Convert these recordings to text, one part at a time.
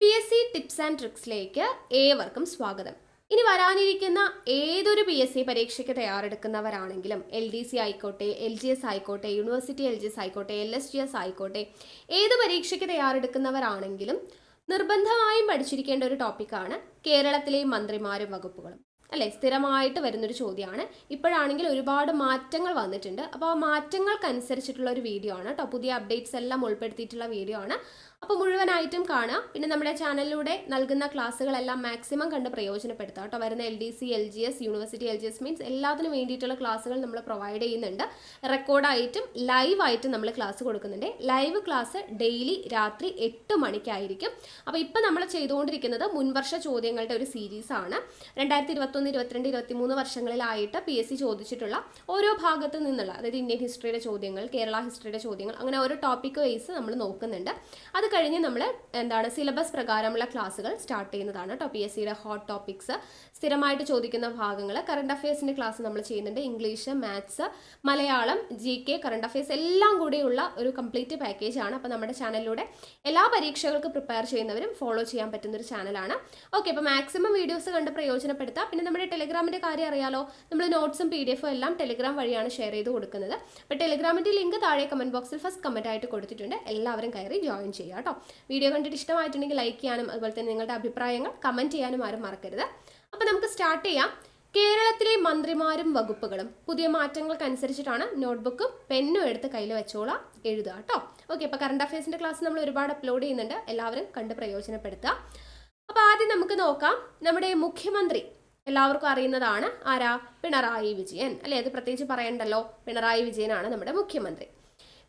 P S C tips and ട്രിക്സിലേക്ക് ഏവർക്കും സ്വാഗതം. ഇനി വരാനിരിക്കുന്ന ഏതൊരു പി എസ് സി പരീക്ഷയ്ക്ക് തയ്യാറെടുക്കുന്നവരാണെങ്കിലും എൽ ഡി സി ആയിക്കോട്ടെ എൽ ജി എസ് ആയിക്കോട്ടെ യൂണിവേഴ്സിറ്റി എൽ ജി എസ് ആയിക്കോട്ടെ എൽ എസ് ജി എസ് ആയിക്കോട്ടെ ഏത് പരീക്ഷയ്ക്ക് തയ്യാറെടുക്കുന്നവരാണെങ്കിലും നിർബന്ധമായും പഠിച്ചിരിക്കേണ്ട ഒരു ടോപ്പിക്കാണ് കേരളത്തിലെ മന്ത്രിമാരും വകുപ്പുകളും. അല്ലേ? സ്ഥിരമായിട്ട് വരുന്നൊരു ചോദ്യമാണ്. ഇപ്പോഴാണെങ്കിൽ ഒരുപാട് മാറ്റങ്ങൾ വന്നിട്ടുണ്ട്. അപ്പോൾ ആ മാറ്റങ്ങൾക്കനുസരിച്ചിട്ടുള്ള ഒരു വീഡിയോ ആണ് കേട്ടോ. പുതിയ അപ്ഡേറ്റ്സ് എല്ലാം ഉൾപ്പെടുത്തിയിട്ടുള്ള വീഡിയോ ആണ്. അപ്പോൾ മുഴുവനായിട്ടും കാണാം. പിന്നെ നമ്മുടെ ചാനലിലൂടെ നൽകുന്ന ക്ലാസ്സുകളെല്ലാം മാക്സിമം കണ്ട് പ്രയോജനപ്പെടുത്തുക കേട്ടോ. വരുന്ന L D C L G S university L G S means എല്ലാത്തിനും വേണ്ടിയിട്ടുള്ള ക്ലാസ്സുകൾ നമ്മൾ പ്രൊവൈഡ് ചെയ്യുന്നുണ്ട്. റെക്കോർഡായിട്ടും ലൈവായിട്ടും നമ്മൾ ക്ലാസ് കൊടുക്കുന്നുണ്ട്. ലൈവ് ക്ലാസ് ഡെയിലി രാത്രി എട്ട് മണിക്കായിരിക്കും. അപ്പോൾ ഇപ്പം നമ്മൾ ചെയ്തുകൊണ്ടിരിക്കുന്നത് മുൻവർഷ ചോദ്യങ്ങളുടെ ഒരു സീരീസ് ആണ്. രണ്ടായിരത്തി ഇരുപത്തൊന്ന് ഇരുപത്തിരണ്ട് ഇരുപത്തിമൂന്ന് വർഷങ്ങളിലായിട്ട് പി എസ് സി ചോദിച്ചിട്ടുള്ള ഓരോ ഭാഗത്തു നിന്നുള്ള അതായത് ഇന്ത്യൻ ഹിസ്റ്ററിയുടെ ചോദ്യങ്ങൾ കേരള ഹിസ്റ്ററിയുടെ ചോദ്യങ്ങൾ അങ്ങനെ ഓരോ ടോപ്പിക് വൈസ് നമ്മൾ നോക്കുന്നുണ്ട്. അത് കഴിഞ്ഞ് നമ്മൾ എന്താണ് സിലബസ് പ്രകാരമുള്ള ക്ലാസ്സുകൾ സ്റ്റാർട്ട് ചെയ്യുന്നതാണ് കേട്ടോ പി എസ് സിയുടെ ഹോട്ട് ടോപ്പിക്സ് സ്ഥിരമായിട്ട് ചോദിക്കുന്ന ഭാഗങ്ങൾ കറണ്ട് അഫയേഴ്സിന്റെ ക്ലാസ് നമ്മൾ ചെയ്യുന്നുണ്ട്. English maths Malayalam G K current affairs എല്ലാം കൂടിയുള്ള ഒരു കംപ്ലീറ്റ് പാക്കേജ് ആണ്. അപ്പോൾ നമ്മുടെ ചാനലിലൂടെ എല്ലാ പരീക്ഷകൾക്ക് പ്രിപ്പയർ ചെയ്യുന്നവരും ഫോളോ ചെയ്യാൻ പറ്റുന്ന ഒരു ചാനലാണ് ഓക്കെ അപ്പോൾ മാക്സിമം വീഡിയോസ് കണ്ട് പ്രയോജനപ്പെടുത്താം. പിന്നെ നമ്മുടെ ടെലിഗ്രാമിന്റെ കാര്യം അറിയാലോ? നമ്മൾ നോട്ട്സും പി ഡി എഫും എല്ലാം ടെലിഗ്രാം വഴിയാണ് ഷെയർ ചെയ്ത് കൊടുക്കുന്നത്. അപ്പോൾ ടെലിഗ്രാമിന്റെ ലിങ്ക് താഴെ കമന്റ് ബോക്സിൽ ഫസ്റ്റ് കമന്റ് ആയിട്ട് കൊടുത്തിട്ടുണ്ട്. എല്ലാവരും കയറി ജോയിൻ ചെയ്യുക കേട്ടോ വീഡിയോ കണ്ടിട്ട് ഇഷ്ടമായിട്ടുണ്ടെങ്കിൽ ലൈക്ക് ചെയ്യാനും അതുപോലെ തന്നെ നിങ്ങളുടെ അഭിപ്രായങ്ങൾ കമന്റ് ചെയ്യാനും ആരും മറക്കരുത്. അപ്പോൾ നമുക്ക് സ്റ്റാർട്ട് ചെയ്യാം. കേരളത്തിലെ മന്ത്രിമാരും വകുപ്പുകളും. പുതിയ മാറ്റങ്ങൾക്കനുസരിച്ചിട്ടാണ് നോട്ട്ബുക്കും പെന്നും എടുത്ത് കയ്യിൽ വെച്ചോളാം എഴുതുക കേട്ടോ. ഓക്കെ അപ്പോൾ കറണ്ട് അഫയേഴ്സിന്റെ ക്ലാസ് നമ്മൾ ഒരുപാട് അപ്ലോഡ് ചെയ്യുന്നുണ്ട്. എല്ലാവരും കണ്ട് പ്രയോജനപ്പെടുത്തുക. അപ്പോൾ ആദ്യം നമുക്ക് നോക്കാം. നമ്മുടെ മുഖ്യമന്ത്രി എല്ലാവർക്കും അറിയുന്നതാണ് ആരാ? പിണറായി വിജയൻ. അല്ലേ? അത് പ്രത്യേകിച്ച് പറയണ്ടല്ലോ. പിണറായി വിജയനാണ് നമ്മുടെ മുഖ്യമന്ത്രി.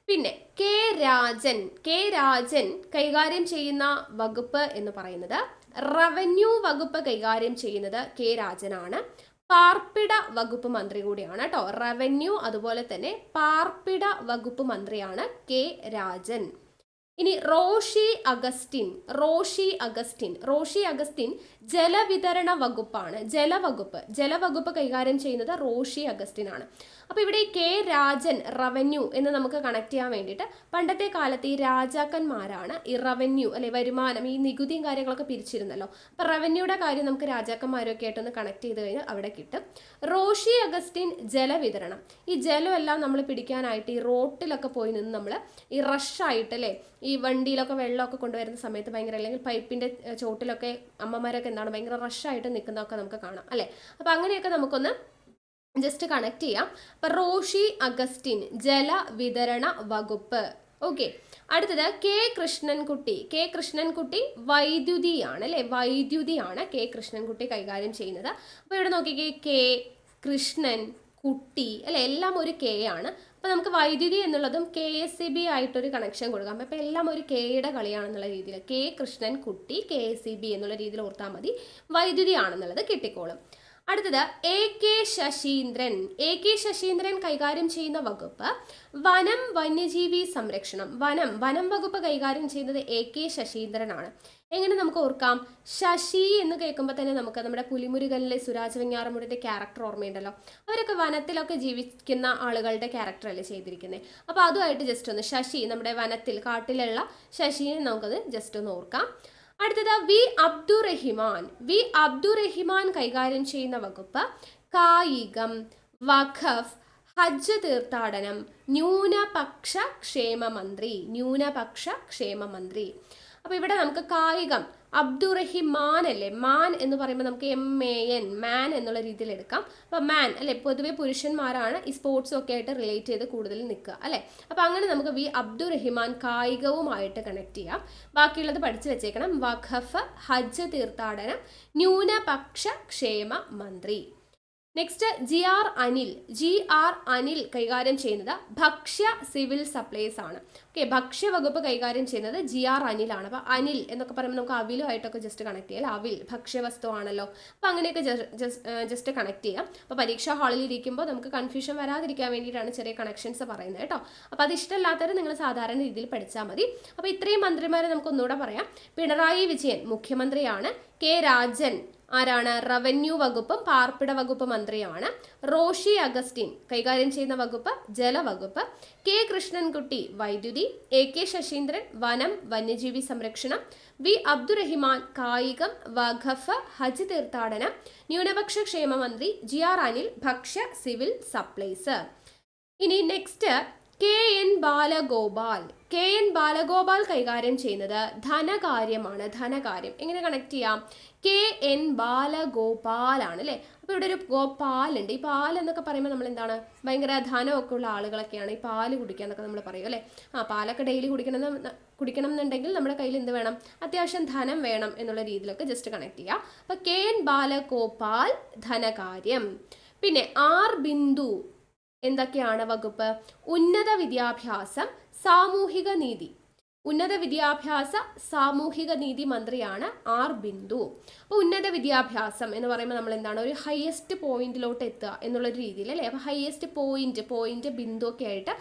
പിന്നെ കെ രാജൻ. കെ രാജൻ കൈകാര്യം ചെയ്യുന്ന വകുപ്പ് എന്ന് പറയുന്നത് റവന്യൂ വകുപ്പ് കൈകാര്യം ചെയ്യുന്നത് കെ രാജനാണ്. പാർപ്പിട വകുപ്പ് മന്ത്രി കൂടിയാണ് കേട്ടോ. റവന്യൂ അതുപോലെ തന്നെ പാർപ്പിട വകുപ്പ് മന്ത്രിയാണ് കെ രാജൻ. ഇനി റോഷി അഗസ്റ്റിൻ റോഷി അഗസ്റ്റിൻ റോഷി അഗസ്റ്റിൻ ജലവിതരണ വകുപ്പാണ്. ജലവകുപ്പ് ജലവകുപ്പ് കൈകാര്യം ചെയ്യുന്നത് റോഷി അഗസ്റ്റിൻ ആണ് അപ്പോൾ ഇവിടെ കെ രാജൻ റവന്യൂ എന്ന് നമുക്ക് കണക്ട് ചെയ്യാൻ വേണ്ടിയിട്ട് പണ്ടത്തെ കാലത്ത് ഈ രാജാക്കന്മാരാണ് ഈ റവന്യൂ അല്ലെ വരുമാനം ഈ നികുതിയും കാര്യങ്ങളൊക്കെ പിരിച്ചിരുന്നല്ലോ. അപ്പോൾ റവന്യൂയുടെ കാര്യം നമുക്ക് രാജാക്കന്മാരൊക്കെ ആയിട്ടൊന്ന് കണക്ട് ചെയ്ത് കഴിഞ്ഞാൽ അവിടെ കിട്ടും. റോഷി അഗസ്റ്റിൻ ജലവിതരണം. ഈ ജലമെല്ലാം നമ്മൾ പിടിക്കാനായിട്ട് ഈ റോട്ടിലൊക്കെ പോയി നിന്ന് നമ്മൾ ഈ റഷായിട്ട് അല്ലേ വണ്ടിയിലൊക്കെ വെള്ളമൊക്കെ കൊണ്ടുവരുന്ന സമയത്ത് ഭയങ്കര അല്ലെങ്കിൽ പൈപ്പിന്റെ ചോട്ടിലൊക്കെ അമ്മമാരൊക്കെ എന്താണ് ഭയങ്കര റഷായിട്ട് നിൽക്കുന്നതൊക്കെ നമുക്ക് കാണാം അല്ലേ? അപ്പോൾ അങ്ങനെയൊക്കെ നമുക്കൊന്ന് ജസ്റ്റ് കണക്ട് ചെയ്യാം. അപ്പം റോഷി അഗസ്റ്റിൻ ജല വിതരണ വകുപ്പ്. ഓക്കെ അടുത്തത് കെ കൃഷ്ണൻകുട്ടി. കെ കൃഷ്ണൻകുട്ടി വൈദ്യുതിയാണ് അല്ലേ? വൈദ്യുതിയാണ് കെ കൃഷ്ണൻകുട്ടി കൈകാര്യം ചെയ്യുന്നത്. അപ്പോൾ ഇവിടെ നോക്കിക്കേ കെ കൃഷ്ണൻ കുട്ടി അല്ലെ? എല്ലാം ഒരു കെ ആണ്. അപ്പോൾ നമുക്ക് വൈദ്യുതി എന്നുള്ളതും കെ എസ് സി ബി ആയിട്ടൊരു കണക്ഷൻ കൊടുക്കാം. അപ്പോൾ എല്ലാം ഒരു കെയുടെ കളിയാണെന്നുള്ള രീതിയിൽ K Krishnan Kutty K S C B എന്നുള്ള രീതിയിൽ ഓർത്താൽ മതി. വൈദ്യുതി ആണെന്നുള്ളത് കിട്ടിക്കോളും. അടുത്തത് A K Saseendran. A K Saseendran കൈകാര്യം ചെയ്യുന്ന വകുപ്പ് വനം വന്യജീവി സംരക്ഷണം. വനം വനം വകുപ്പ് കൈകാര്യം ചെയ്യുന്നത് എ കെ ശശീന്ദ്രനാണ്. എങ്ങനെ നമുക്ക് ഓർക്കാം? ശശി എന്ന് കേൾക്കുമ്പോൾ തന്നെ നമുക്ക് നമ്മുടെ പുലിമുരുകനിലെ സുരാജ് വെഞ്ഞാറമൂടിന്റെ ക്യാരക്ടർ ഓർമ്മയുണ്ടല്ലോ. അവരൊക്കെ വനത്തിലൊക്കെ ജീവിക്കുന്ന ആളുകളുടെ ക്യാരക്ടർ അല്ലേ ചെയ്തിരിക്കുന്നത് അപ്പോൾ അതുമായിട്ട് ജസ്റ്റ് ഒന്ന് ശശി നമ്മുടെ വനത്തിൽ കാട്ടിലുള്ള ശശിനെ നമുക്കത് ജസ്റ്റ് ഒന്ന് ഓർക്കാം. അടുത്തത് വി അബ്ദുറഹിമാൻ. വി അബ്ദുറഹിമാൻ കൈകാര്യം ചെയ്യുന്ന വകുപ്പ് കായികം വഖഫ് ഹജ്ജ് തീർത്ഥാടനം ന്യൂനപക്ഷ ക്ഷേമ മന്ത്രി ന്യൂനപക്ഷ ക്ഷേമ മന്ത്രി. അപ്പോൾ ഇവിടെ നമുക്ക് കായികം അബ്ദുറഹിമാൻ അല്ലേ മാൻ എന്ന് പറയുമ്പോൾ നമുക്ക് എം എ എൻ മാൻ എന്നുള്ള രീതിയിൽ എടുക്കാം. അപ്പോൾ മാൻ അല്ലേ? പൊതുവെ പുരുഷന്മാരാണ് ഈ സ്പോർട്സും ഒക്കെ ആയിട്ട് റിലേറ്റ് ചെയ്ത് കൂടുതൽ നിൽക്കുക അല്ലേ? അപ്പോൾ അങ്ങനെ നമുക്ക് വി അബ്ദുറഹിമാൻ കായികവുമായിട്ട് കണക്ട് ചെയ്യാം. ബാക്കിയുള്ളത് പഠിച്ചു വെച്ചേക്കണം. വഖഫ് ഹജ്ജ് തീർത്ഥാടനം ന്യൂനപക്ഷ ക്ഷേമ മന്ത്രി. Next G R Anil G R Anil കൈകാര്യം ചെയ്യുന്നത് ഭക്ഷ്യ സിവിൽ സപ്ലൈസ് ആണ്. ഓക്കെ ഭക്ഷ്യ വകുപ്പ് കൈകാര്യം ചെയ്യുന്നത് ജി ആർ അനിലാണ് അപ്പോൾ അനിൽ എന്നൊക്കെ പറയുമ്പോൾ നമുക്ക് അവിലുമായിട്ടൊക്കെ ജസ്റ്റ് കണക്ട് ചെയ്യാം അവിൽ ഭക്ഷ്യവസ്തു ആണല്ലോ. അപ്പോൾ അങ്ങനെയൊക്കെ ജസ്റ്റ് കണക്ട് ചെയ്യാം. അപ്പോൾ പരീക്ഷാ ഹാളിൽ ഇരിക്കുമ്പോൾ നമുക്ക് കൺഫ്യൂഷൻ വരാതിരിക്കാൻ വേണ്ടിയിട്ടാണ് ചെറിയ കണക്ഷൻസ് പറയുന്നത് കേട്ടോ. അപ്പോൾ അത് ഇഷ്ടമല്ലാത്തവർ നിങ്ങൾ സാധാരണ രീതിയിൽ പഠിച്ചാൽ മതി. അപ്പോൾ ഇത്രയും മന്ത്രിമാരെ നമുക്ക് ഒന്നുകൂടെ പറയാം. പിണറായി വിജയൻ മുഖ്യമന്ത്രിയാണ്. കെ രാജൻ ആരാണ്? റവന്യൂ വകുപ്പും പാർപ്പിട വകുപ്പ് മന്ത്രിയാണ് റോഷി അഗസ്റ്റിൻ കൈകാര്യം ചെയ്യുന്ന വകുപ്പ് ജലവകുപ്പ് കെ കൃഷ്ണൻകുട്ടി വൈദ്യുതി. എ കെ ശശീന്ദ്രൻ വനം വന്യജീവി സംരക്ഷണം. വി അബ്ദുറഹിമാൻ കായികം വഖഫ് ഹജ്ജ് തീർത്ഥാടനം. ന്യൂനപക്ഷ ക്ഷേമ മന്ത്രി ജി ആർ അനിൽ ഭക്ഷ്യ സിവിൽ സപ്ലൈസ്. ഇനി next K N Balagopal. K N Balagopal കൈകാര്യം ചെയ്യുന്നത് ധനകാര്യമാണ് ധനകാര്യം. എങ്ങനെ കണക്ട് ചെയ്യാം? കെ എൻ ബാലഗോപാൽ ആണ് അല്ലേ? അപ്പോൾ ഇവിടെ ഒരു ഗോപാൽ ഉണ്ട് ഈ പാൽ എന്നൊക്കെ പറയുമ്പോൾ നമ്മൾ എന്താണ് ഭയങ്കര ധനമൊക്കെ ഉള്ള ആളുകളൊക്കെയാണ്. ഈ പാൽ കുടിക്കുക എന്നൊക്കെ നമ്മൾ പറയും അല്ലേ? ആ പാലൊക്കെ ഡെയിലി കുടിക്കണം കുടിക്കണം എന്നുണ്ടെങ്കിൽ നമ്മുടെ കയ്യിൽ എന്ത് വേണം? അത്യാവശ്യം ധനം വേണം എന്നുള്ള രീതിയിലൊക്കെ ജസ്റ്റ് കണക്ട് ചെയ്യുക അപ്പോൾ കെ എൻ ബാലഗോപാൽ ധനകാര്യം. പിന്നെ ആർ ബിന്ദു എന്തൊക്കെയാണ് വകുപ്പ്? ഉന്നത വിദ്യാഭ്യാസം സാമൂഹിക നീതി. ഉന്നത വിദ്യാഭ്യാസ സാമൂഹിക നീതി മന്ത്രിയാണ് ആർ ബിന്ദു. അപ്പോൾ ഉന്നത വിദ്യാഭ്യാസം എന്ന് പറയുമ്പോൾ നമ്മൾ എന്താണ് ഒരു ഹയസ്റ്റ് പോയിന്റിലോട്ട് എത്തുക എന്നുള്ള രീതിയിൽ അല്ലേ? അപ്പോൾ ഹയസ്റ്റ് പോയിന്റ് പോയിന്റ് ബിന്ദു ഒക്കെ ആയിട്ട്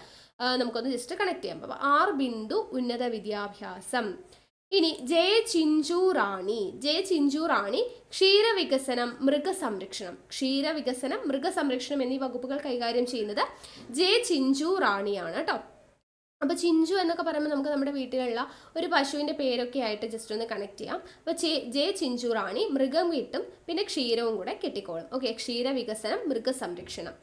നമുക്കൊന്ന് ജസ്റ്റ് കണക്ട് ചെയ്യാം. അപ്പോൾ ആർ ബിന്ദു ഉന്നത വിദ്യാഭ്യാസം. ഇനി ജയ ചിഞ്ചു റാണി. ജയ ചിഞ്ചു റാണി ക്ഷീരവികസനം മൃഗസംരക്ഷണം. ക്ഷീരവികസനം മൃഗസംരക്ഷണം എന്നീ വകുപ്പുകൾ കൈകാര്യം ചെയ്യുന്നത് ജയ ചിഞ്ചു റാണിയാണ് കേട്ടോ അപ്പോൾ ചിഞ്ചു എന്നൊക്കെ പറയുമ്പോൾ നമുക്ക് നമ്മുടെ വീട്ടിലുള്ള ഒരു പശുവിന്റെ പേരൊക്കെ ആയിട്ട് ജസ്റ്റ് ഒന്ന് കണക്ട് ചെയ്യാം. അപ്പോൾ ജയ ചിഞ്ചു റാണി മൃഗം കിട്ടും പിന്നെ ക്ഷീരവും കൂടെ കെട്ടിക്കോളും. ഓക്കെ ക്ഷീരവികസനം മൃഗസംരക്ഷണം.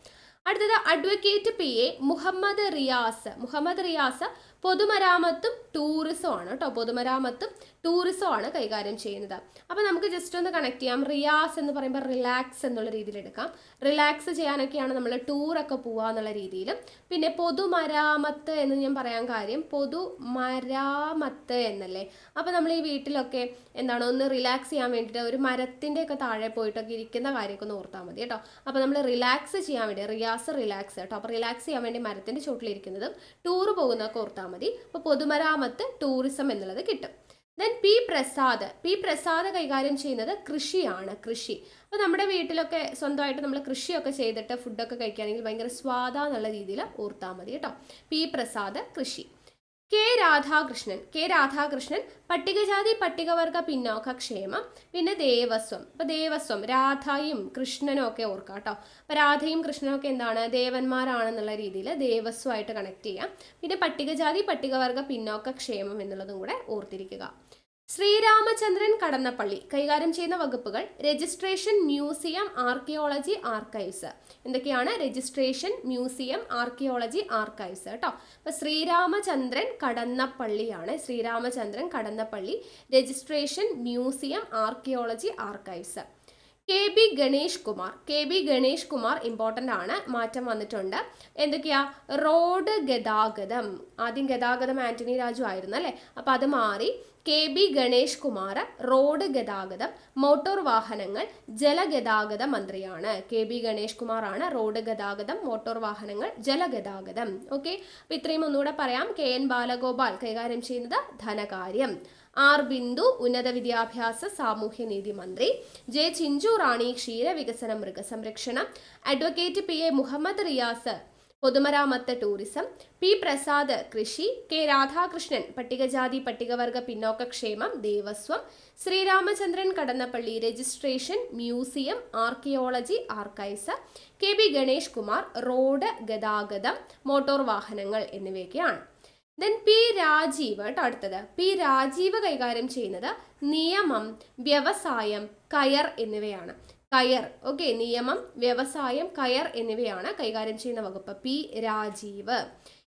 അടുത്തത് advocate P A Muhammad Riyas. Muhammad Riyas പൊതുമരാമത്തും tourism ആണ് കേട്ടോ പൊതുമരാമത്തും ടൂറിസം ആണ് കൈകാര്യം ചെയ്യുന്നത്. അപ്പോൾ നമുക്ക് ജസ്റ്റ് ഒന്ന് കണക്ട് ചെയ്യാം. റിയാസ് എന്ന് പറയുമ്പോൾ റിലാക്സ് എന്നുള്ള രീതിയിൽ എടുക്കാം. റിലാക്സ് ചെയ്യാനൊക്കെയാണ് നമ്മൾ ടൂറൊക്കെ പോവുക എന്നുള്ള രീതിയിൽ പിന്നെ പൊതുമരാമത്ത് എന്ന് ഞാൻ പറയാൻ കാര്യം പൊതുമരാമത്ത് എന്നല്ലേ. അപ്പോൾ നമ്മൾ ഈ വീട്ടിലൊക്കെ എന്താണ് ഒന്ന് റിലാക്സ് ചെയ്യാൻ വേണ്ടിയിട്ട് ഒരു മരത്തിന്റെ ഒക്കെ താഴെ പോയിട്ടൊക്കെ ഇരിക്കുന്ന കാര്യമൊക്കെ ഒന്ന് ഓർത്താൽ മതി കേട്ടോ അപ്പോൾ നമ്മൾ റിലാക്സ് ചെയ്യാൻ വേണ്ടി റിയാസ് റിലാക്സ് കേട്ടോ അപ്പോൾ റിലാക്സ് ചെയ്യാൻ വേണ്ടി മരത്തിന്റെ ചുവട്ടിലിരിക്കുന്നതും ടൂർ പോകുന്നതൊക്കെ ഓർത്താൽ മതി. അപ്പോൾ പൊതുമരാമത്ത് ടൂറിസം എന്നുള്ളത് കിട്ടും. Then P Prasad P Prasad കൈകാര്യം ചെയ്യുന്നത് കൃഷിയാണ് കൃഷി. അപ്പോൾ നമ്മുടെ വീട്ടിലൊക്കെ സ്വന്തമായിട്ട് നമ്മൾ കൃഷിയൊക്കെ ചെയ്തിട്ട് ഫുഡൊക്കെ കഴിക്കുകയാണെങ്കിൽ ഭയങ്കര സ്വാദാന്നുള്ള രീതിയിൽ ഓർത്താൽ മതി കേട്ടോ. പി പ്രസാദ് കൃഷി. കെ രാധാകൃഷ്ണൻ കെ രാധാകൃഷ്ണൻ പട്ടികജാതി പട്ടികവർഗ പിന്നോക്ക ക്ഷേമം പിന്നെ ദേവസ്വം. അപ്പോൾ ദേവസ്വം രാധയും കൃഷ്ണനും ഒക്കെ ഓർക്കാം കേട്ടോ. അപ്പോൾ രാധയും കൃഷ്ണനും ഒക്കെ എന്താണ്? ദേവന്മാരാണെന്നുള്ള രീതിയിൽ ദേവസ്വമായിട്ട് കണക്ട് ചെയ്യാം. പിന്നെ പട്ടികജാതി പട്ടികവർഗ പിന്നോക്ക ക്ഷേമം എന്നുള്ളതും കൂടെ ഓർത്തിരിക്കുക. ശ്രീരാമചന്ദ്രൻ കടന്നപ്പള്ളി. കൈകാര്യം ചെയ്യുന്ന വകുപ്പുകൾ രജിസ്ട്രേഷൻ മ്യൂസിയം ആർക്കിയോളജി ആർക്കൈവ്സ്. എന്തൊക്കെയാണ് രജിസ്ട്രേഷൻ മ്യൂസിയം ആർക്കിയോളജി ആർക്കൈവ്സ് കേട്ടോ? അപ്പോൾ Sreeramachandran കടന്നപ്പള്ളിയാണ്. Sreeramachandran Kadannappally registration museum archaeology archives. K B Ganesh Kumar. K B Ganesh Kumar important ആണ്. മാറ്റം വന്നിട്ടുണ്ട്. എന്തൊക്കെയാ? റോഡ് ഗതാഗതം. ആദ്യം ഗതാഗതം ആന്റണി രാജു ആയിരുന്നു അല്ലേ? അപ്പോൾ അത് മാറി. K B Ganesh Kumar road ഗതാഗതം മോട്ടോർ വാഹനങ്ങൾ ജലഗതാഗത മന്ത്രിയാണ്. കെ ബി ഗണേഷ് കുമാർ ആണ് റോഡ് ഗതാഗതം മോട്ടോർ വാഹനങ്ങൾ ജലഗതാഗതം ഓക്കെ അപ്പോൾ ഇത്രയും ഒന്നുകൂടെ പറയാം. കെ എൻ ബാലഗോപാൽ കൈകാര്യം ചെയ്യുന്നത് ധനകാര്യം. ആർ ബിന്ദു ഉന്നത വിദ്യാഭ്യാസ സാമൂഹ്യനീതി മന്ത്രി. ജെ ചിഞ്ചു റാണി ക്ഷീരവികസന മൃഗസംരക്ഷണം. Advocate P A Muhammad Riyas പൊതുമരാമത്ത് ടൂറിസം. പി പ്രസാദ് കൃഷി. കെ രാധാകൃഷ്ണൻ പട്ടികജാതി പട്ടികവർഗ പിന്നോക്ക ക്ഷേമം Devaswom. Sreeramachandran Kadannappally registration museum archaeology archives. K B Ganesh Kumar road ഗതാഗതം മോട്ടോർ വാഹനങ്ങൾ എന്നിവയൊക്കെയാണ്. ദെൻ പി രാജീവ് കേട്ടോ അടുത്തത്. പി രാജീവ് കൈകാര്യം ചെയ്യുന്നത് നിയമം വ്യവസായം കയർ എന്നിവയാണ്. കയർ ഓക്കെ നിയമം വ്യവസായം കയർ എന്നിവയാണ് കൈകാര്യം ചെയ്യുന്ന വകുപ്പ്. പി രാജീവ്.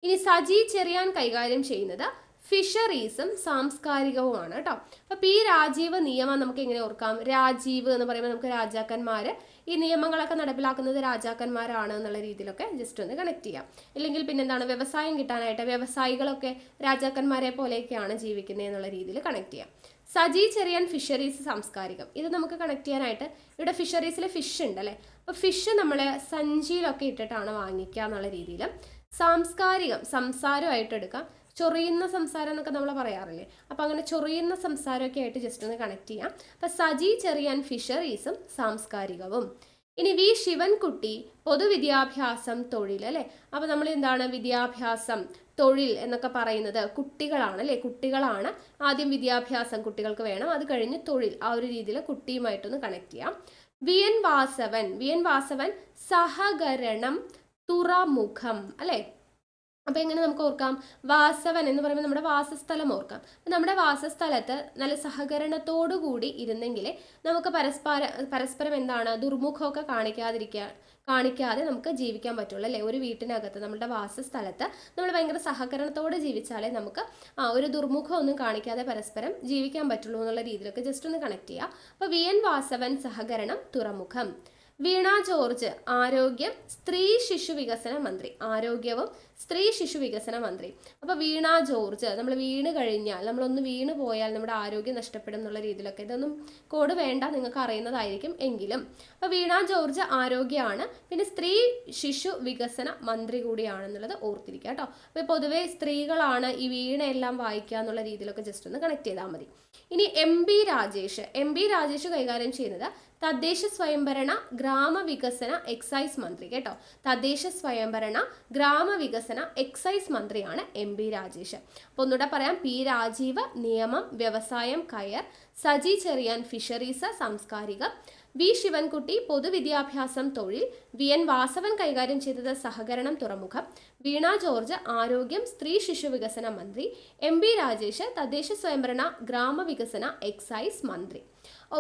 ഇനി സജി ചെറിയാൻ കൈകാര്യം ചെയ്യുന്നത് ഫിഷറീസും സാംസ്കാരികവുമാണ് കേട്ടോ. അപ്പൊ പി രാജീവ് നിയമം നമുക്ക് എങ്ങനെ ഓർക്കാം? രാജീവ് എന്ന് പറയുമ്പോൾ നമുക്ക് രാജാക്കന്മാര് ഈ നിയമങ്ങളൊക്കെ നടപ്പിലാക്കുന്നത് രാജാക്കന്മാരാണ് എന്നുള്ള രീതിയിലൊക്കെ ജസ്റ്റ് ഒന്ന് കണക്ട് ചെയ്യാം. ഇല്ലെങ്കിൽ പിന്നെന്താണ് വ്യവസായം കിട്ടാനായിട്ട് വ്യവസായികളൊക്കെ രാജാക്കന്മാരെ പോലെയൊക്കെയാണ് ജീവിക്കുന്നത് എന്നുള്ള രീതിയിൽ കണക്ട് ചെയ്യാം. സജി ചെറിയാൻ ഫിഷറീസ് സാംസ്കാരികം. ഇത് നമുക്ക് കണക്ട് ചെയ്യാനായിട്ട് ഇവിടെ ഫിഷറീസിൽ ഫിഷ് ഉണ്ട് അല്ലേ? അപ്പോൾ ഫിഷ് നമ്മൾ സഞ്ചിയിലൊക്കെ ഇട്ടിട്ടാണ് വാങ്ങിക്കുക എന്നുള്ള രീതിയിൽ സാംസ്കാരികം സംസാരമായിട്ട് എടുക്കാം. ചൊറിയുന്ന സംസാരം എന്നൊക്കെ നമ്മൾ പറയാറില്ലേ? അപ്പോൾ അങ്ങനെ ചൊറിയുന്ന സംസാരമൊക്കെ ആയിട്ട് ജസ്റ്റ് ഒന്ന് കണക്ട് ചെയ്യാം. അപ്പോൾ സജി ചെറിയാൻ ഫിഷറീസും സാംസ്കാരികവും. ഇനി വി ശിവൻകുട്ടി പൊതുവിദ്യാഭ്യാസം തൊഴിൽ അല്ലേ? അപ്പോൾ നമ്മൾ എന്താണ്? വിദ്യാഭ്യാസം തൊഴിൽ എന്നൊക്കെ പറയുന്നത് കുട്ടികളാണ് അല്ലേ? കുട്ടികളാണ് ആദ്യം വിദ്യാഭ്യാസം കുട്ടികൾക്ക് വേണം. അത് കഴിഞ്ഞ് തൊഴിൽ ആ ഒരു രീതിയിൽ കുട്ടിയുമായിട്ടൊന്ന് കണക്ട് ചെയ്യാം. V N Vasavan V N Vasavan സഹകരണം തുറമുഖം അല്ലേ? അപ്പോൾ എങ്ങനെ നമുക്ക് ഓർക്കാം? വാസവൻ എന്ന് പറയുമ്പോൾ നമ്മുടെ വാസസ്ഥലം ഓർക്കാം. അപ്പം നമ്മുടെ വാസസ്ഥലത്ത് നല്ല സഹകരണത്തോടു കൂടി ഇരുന്നെങ്കിൽ നമുക്ക് പരസ്പര പരസ്പരം എന്താണ്? ദുർമുഖമൊക്കെ കാണിക്കാതിരിക്കാൻ കാണിക്കാതെ നമുക്ക് ജീവിക്കാൻ പറ്റുള്ളൂ അല്ലേ? ഒരു വീട്ടിനകത്ത് നമ്മുടെ വാസസ്ഥലത്ത് നമ്മൾ ഭയങ്കര സഹകരണത്തോടെ ജീവിച്ചാലേ നമുക്ക് ഒരു ദുർമുഖം ഒന്നും കാണിക്കാതെ പരസ്പരം ജീവിക്കാൻ പറ്റുള്ളൂ എന്നുള്ള രീതിയിലൊക്കെ ജസ്റ്റ് ഒന്ന് കണക്ട് ചെയ്യുക അപ്പോൾ വി എൻ വാസവൻ സഹകരണം തുറമുഖം. വീണ ജോർജ് ആരോഗ്യം സ്ത്രീ ശിശു വികസന മന്ത്രി. ആരോഗ്യവും സ്ത്രീ ശിശു വികസന മന്ത്രി. അപ്പോൾ വീണ ജോർജ് നമ്മൾ വീണ് കഴിഞ്ഞാൽ നമ്മളൊന്ന് വീണ് പോയാൽ നമ്മുടെ ആരോഗ്യം നഷ്ടപ്പെടും എന്നുള്ള രീതിയിലൊക്കെ ഇതൊന്നും കോഡ് വേണ്ട നിങ്ങൾക്ക് അറിയുന്നതായിരിക്കും എങ്കിലും. അപ്പോൾ വീണ ജോർജ് ആരോഗ്യമാണ് പിന്നെ സ്ത്രീ ശിശു വികസന മന്ത്രി കൂടിയാണെന്നുള്ളത് ഓർത്തിരിക്കുക കേട്ടോ. അപ്പോൾ പൊതുവേ സ്ത്രീകളാണ് ഈ വീണയെല്ലാം വായിക്കുക എന്നുള്ള രീതിയിലൊക്കെ ജസ്റ്റ് ഒന്ന് കണക്ട് ചെയ്താൽ മതി. ഇനി M B Rajesh. M B Rajesh കൈകാര്യം ചെയ്യുന്നത് തദ്ദേശ സ്വയംഭരണ ഗ്രാമവികസന എക്സൈസ് മന്ത്രി കേട്ടോ. തദ്ദേശ സ്വയംഭരണ ഗ്രാമവികസന എക്സൈസ് മന്ത്രിയാണ് എം പി രാജേഷ്. അപ്പോൾ ഒന്നുകൂടെ പറയാം. പി രാജീവ് നിയമം വ്യവസായം കയർ സജി ചെറിയാൻ ഫിഷറീസ് സാംസ്കാരിക. വി ശിവൻകുട്ടി പൊതുവിദ്യാഭ്യാസം തൊഴിൽ. വി എൻ വാസവൻ കൈകാര്യം ചെയ്തത് സഹകരണം തുറമുഖം. വീണ ജോർജ് ആരോഗ്യം സ്ത്രീ ശിശു വികസന മന്ത്രി. എം ബി രാജേഷ് തദ്ദേശ സ്വയംഭരണ ഗ്രാമവികസന എക്സൈസ് മന്ത്രി.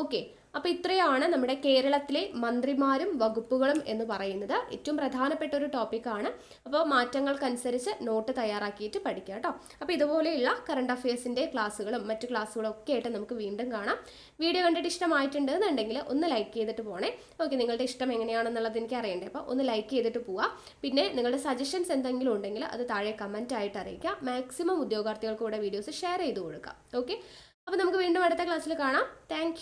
ഓക്കെ അപ്പോൾ ഇത്രയാണ് നമ്മുടെ കേരളത്തിലെ മന്ത്രിമാരും വകുപ്പുകളും എന്ന് പറയുന്നത്. ഏറ്റവും പ്രധാനപ്പെട്ട ഒരു ടോപ്പിക്കാണ് അപ്പോൾ മാറ്റങ്ങൾക്കനുസരിച്ച് നോട്ട് തയ്യാറാക്കിയിട്ട് പഠിക്കുക കേട്ടോ. അപ്പോൾ ഇതുപോലെയുള്ള കറണ്ട് അഫയേഴ്സിന്റെ ക്ലാസ്സുകളും മറ്റു ക്ലാസ്സുകളും ഒക്കെ ആയിട്ട് നമുക്ക് വീണ്ടും കാണാം. വീഡിയോ കണ്ടിട്ട് ഇഷ്ടമായിട്ടുണ്ട് എന്നുണ്ടെങ്കിൽ ഒന്ന് ലൈക്ക് ചെയ്തിട്ട് പോണേ. ഓക്കെ നിങ്ങളുടെ ഇഷ്ടം എങ്ങനെയാണെന്നുള്ളത് എനിക്ക് അറിയണ്ടേ. അപ്പോൾ ഒന്ന് ലൈക്ക് ചെയ്തിട്ട് പോവാം. പിന്നെ നിങ്ങളുടെ സജഷൻസ് എന്തെങ്കിലും ഉണ്ടെങ്കിൽ അത് താഴെ കമന്റ് ആയിട്ട് അറിയിക്കുക. മാക്സിമം ഉദ്യോഗാർത്ഥികൾക്ക് കൂടെ വീഡിയോസ് ഷെയർ ചെയ്ത് കൊടുക്കുക. ഓക്കെ അപ്പോൾ നമുക്ക് വീണ്ടും അടുത്ത ക്ലാസ്സിൽ കാണാം. താങ്ക്